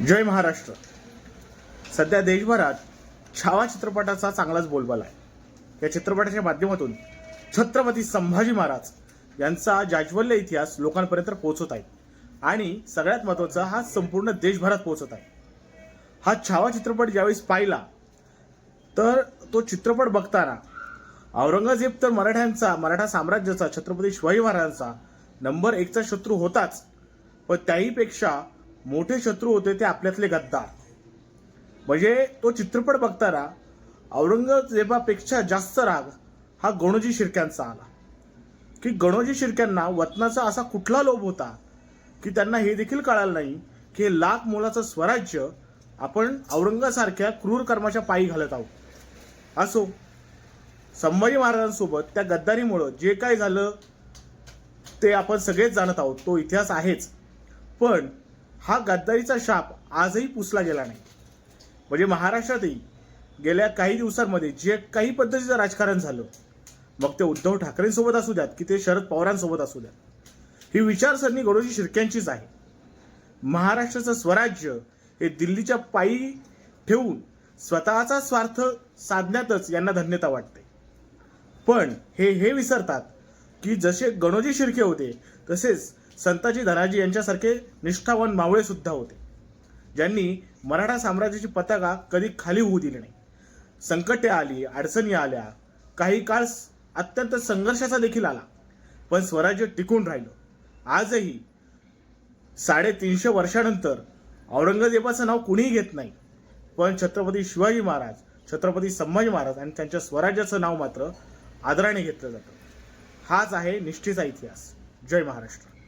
जय महाराष्ट्र. सध्या देशभरात छावा चित्रपटाचा चांगलाच बोलबाला आहे. या चित्रपटाच्या माध्यमातून छत्रपती संभाजी महाराज यांचा जाज्वल्य इतिहास लोकांपर्यंत पोहोचत आहे आणि सगळ्यात महत्त्वाचा हा संपूर्ण देशभरात पोहोचत आहे हा छावा चित्रपट ज्यावेळेस पाहिला तर तो चित्रपट बघताना औरंगजेब तर मराठ्यांचा मराठा साम्राज्याचा छत्रपती शिवाजी महाराजांचा नंबर एकचा शत्रू होताच पण त्याहीपेक्षा मोठे शत्रू होते ते आपल्यातले गद्दार. म्हणजे तो चित्रपट बघताना औरंगजेबापेक्षा जास्त राग हा गणोजी शिर्क्यांचा आला. की गणोजी शिर्क्यांना वतनाचा असा कुठला लोभ होता की त्यांना हे देखील कळालं नाही की हे लाख मोलाचं स्वराज्य आपण औरंगासारख्या क्रूर कर्माच्या पायी घालत आहोत. असो संभाजी महाराजांसोबत त्या गद्दारीमुळं जे काय झालं ते आपण सगळेच जाणत आहोत. तो इतिहास आहेच. पण हा गद्दारीचा शाप आजही पुसला गेला नाही. म्हणजे महाराष्ट्रातही गेल्या काही दिवसांमध्ये जे काही पद्धतीचं राजकारण झालं मग ते उद्धव ठाकरेंसोबत असू द्यात की ते शरद पवारांसोबत असू द्यात ही विचारसरणी गडोजी शिर्क्यांचीच आहे. महाराष्ट्राचं स्वराज्य हे दिल्लीच्या पायी ठेवून स्वतःचा स्वार्थ साधण्यातच यांना धन्यता वाटते. पण हे हे विसरतात की जसे गणोजी शिर्के होते तसेच संताजी धनाजी यांच्यासारखे निष्ठावान मावळे सुद्धा होते. ज्यांनी मराठा साम्राज्याची पताका कधी खाली होऊ दिली नाही. संकटे आली अडचणी आल्या काही काळ अत्यंत संघर्षाचा देखील आला. पण स्वराज्य टिकून राहिलं. आजही साडेतीनशे वर्षानंतर औरंगजेबाचं नाव कुणीही घेत नाही. पण छत्रपती शिवाजी महाराज छत्रपती संभाजी महाराज आणि त्यांच्या स्वराज्याचं नाव मात्र आदराने घेतलं जातं. हाच आहे निष्ठेचा इतिहास. जय महाराष्ट्र.